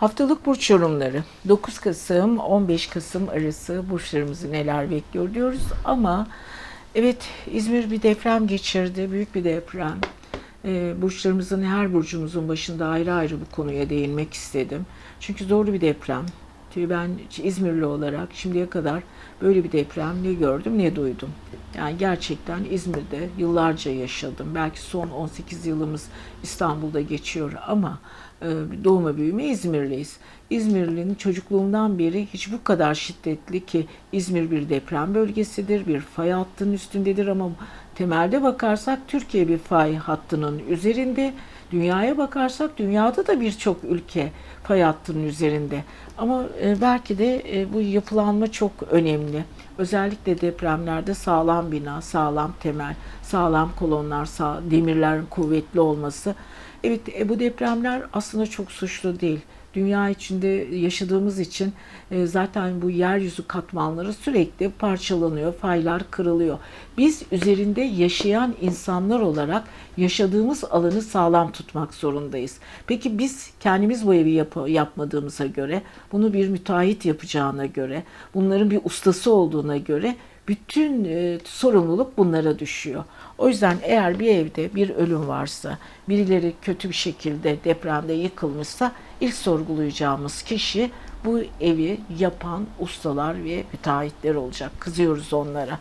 Haftalık burç yorumları 9 Kasım 15 Kasım arası burçlarımızı neler bekliyor diyoruz ama evet İzmir bir deprem geçirdi büyük bir deprem. Ee, burçlarımızın her burcumuzun başında ayrı ayrı bu konuya değinmek istedim. Çünkü zorlu bir deprem. Çünkü ben İzmirli olarak şimdiye kadar böyle bir deprem ne gördüm ne duydum. Yani gerçekten İzmir'de yıllarca yaşadım. Belki son 18 yılımız İstanbul'da geçiyor ama e, doğuma büyüme İzmirliyiz. İzmirli'nin çocukluğumdan beri hiç bu kadar şiddetli ki İzmir bir deprem bölgesidir, bir fay hattının üstündedir ama temelde bakarsak Türkiye bir fay hattının üzerinde. Dünyaya bakarsak dünyada da birçok ülke fay hattının üzerinde. Ama e, belki de e, bu yapılanma çok önemli. Özellikle depremlerde sağlam bina, sağlam temel, sağlam kolonlar, sağ, demirlerin kuvvetli olması. Evet e, bu depremler aslında çok suçlu değil. Dünya içinde yaşadığımız için e, zaten bu yeryüzü katmanları sürekli parçalanıyor, faylar kırılıyor. Biz üzerinde yaşayan insanlar olarak yaşadığımız alanı sağlam tutmak zorundayız. Peki biz kendimiz bu evi yap- yapmadığımıza göre, bunu bir müteahhit yapacağına göre, bunların bir ustası olduğuna göre bütün e, sorumluluk bunlara düşüyor. O yüzden eğer bir evde bir ölüm varsa, birileri kötü bir şekilde depremde yıkılmışsa ilk sorgulayacağımız kişi bu evi yapan ustalar ve müteahhitler olacak. Kızıyoruz onlara.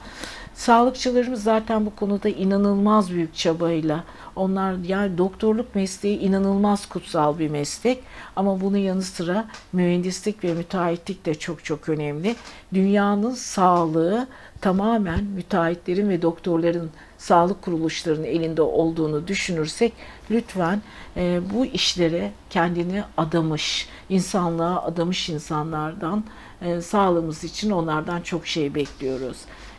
Sağlıkçılarımız zaten bu konuda inanılmaz büyük çabayla onlar yani doktorluk mesleği inanılmaz kutsal bir meslek ama bunun yanı sıra mühendislik ve müteahhitlik de çok çok önemli. Dünyanın sağlığı tamamen müteahhitlerin ve doktorların sağlık kuruluşlarının elinde olduğunu düşünürsek lütfen e, bu işlere kendini adamış, insanlığa adamış insanlardan e, sağlığımız için onlardan çok şey bekliyoruz.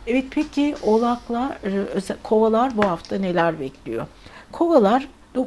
Evet peki oğlaklar, e, kovalar bu hafta neler bekliyor? Kovalar e,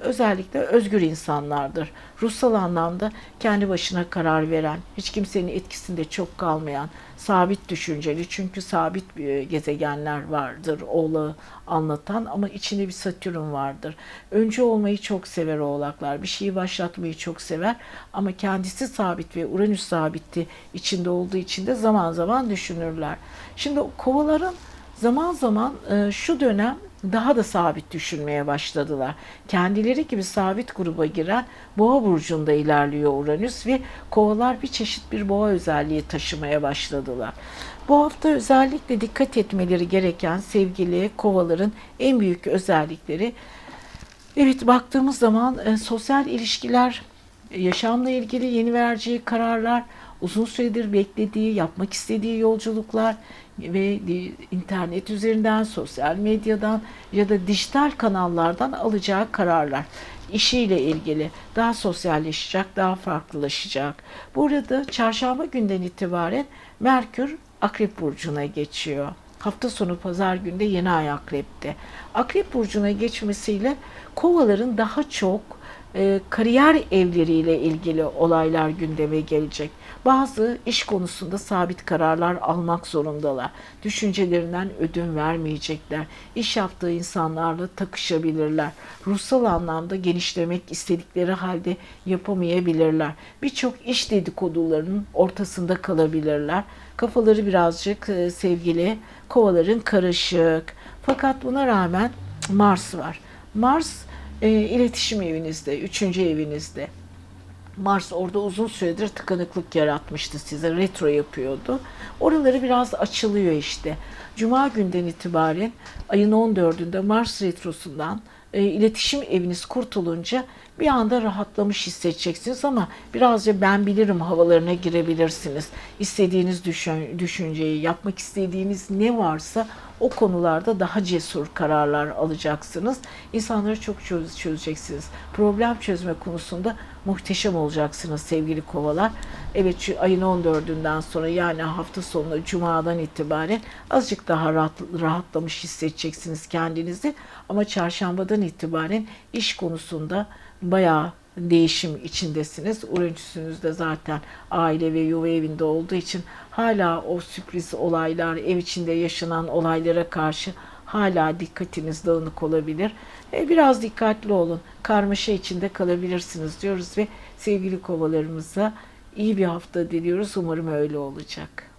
özellikle özgür insanlardır. Ruhsal anlamda kendi başına karar veren, hiç kimsenin etkisinde çok kalmayan, sabit düşünceli çünkü sabit e, gezegenler vardır oğlağı anlatan ama içinde bir satürn vardır. Öncü olmayı çok sever oğlaklar. Bir şeyi başlatmayı çok sever ama kendisi sabit ve Uranüs sabiti içinde olduğu için de zaman zaman düşünürler. Şimdi kovaların zaman zaman e, şu dönem daha da sabit düşünmeye başladılar. Kendileri gibi sabit gruba giren boğa burcunda ilerliyor Uranüs ve kovalar bir çeşit bir boğa özelliği taşımaya başladılar. Bu hafta özellikle dikkat etmeleri gereken sevgili kovaların en büyük özellikleri Evet baktığımız zaman e, sosyal ilişkiler, yaşamla ilgili yeni vereceği kararlar, uzun süredir beklediği, yapmak istediği yolculuklar ve internet üzerinden, sosyal medyadan ya da dijital kanallardan alacağı kararlar. İşiyle ilgili daha sosyalleşecek, daha farklılaşacak. Burada çarşamba günden itibaren Merkür Akrep Burcu'na geçiyor. Hafta sonu pazar günde yeni ay akrepte. Akrep burcuna geçmesiyle kovaların daha çok e, kariyer evleriyle ilgili olaylar gündeme gelecek. Bazı iş konusunda sabit kararlar almak zorundalar. Düşüncelerinden ödün vermeyecekler. İş yaptığı insanlarla takışabilirler. Ruhsal anlamda genişlemek istedikleri halde yapamayabilirler. Birçok iş dedikodularının ortasında kalabilirler. Kafaları birazcık e, sevgili kovaların karışık. Fakat buna rağmen Mars var. Mars e, iletişim evinizde, üçüncü evinizde. Mars orada uzun süredir tıkanıklık yaratmıştı size. Retro yapıyordu. Oraları biraz açılıyor işte. Cuma günden itibaren ayın 14'ünde Mars retrosundan e, iletişim eviniz kurtulunca bir anda rahatlamış hissedeceksiniz ama birazca ben bilirim havalarına girebilirsiniz. İstediğiniz düşün, düşünceyi, yapmak istediğiniz ne varsa o konularda daha cesur kararlar alacaksınız. İnsanları çok çöz, çözeceksiniz. Problem çözme konusunda muhteşem olacaksınız sevgili kovalar. Evet şu ayın 14'ünden sonra yani hafta sonu cumadan itibaren azıcık daha rahat, rahatlamış hissedeceksiniz kendinizi. Ama çarşambadan itibaren iş konusunda bayağı değişim içindesiniz. Uranüsünüz de zaten aile ve yuva evinde olduğu için hala o sürpriz olaylar, ev içinde yaşanan olaylara karşı hala dikkatiniz dağınık olabilir. E, biraz dikkatli olun. Karmaşa içinde kalabilirsiniz diyoruz ve sevgili kovalarımıza iyi bir hafta diliyoruz. Umarım öyle olacak.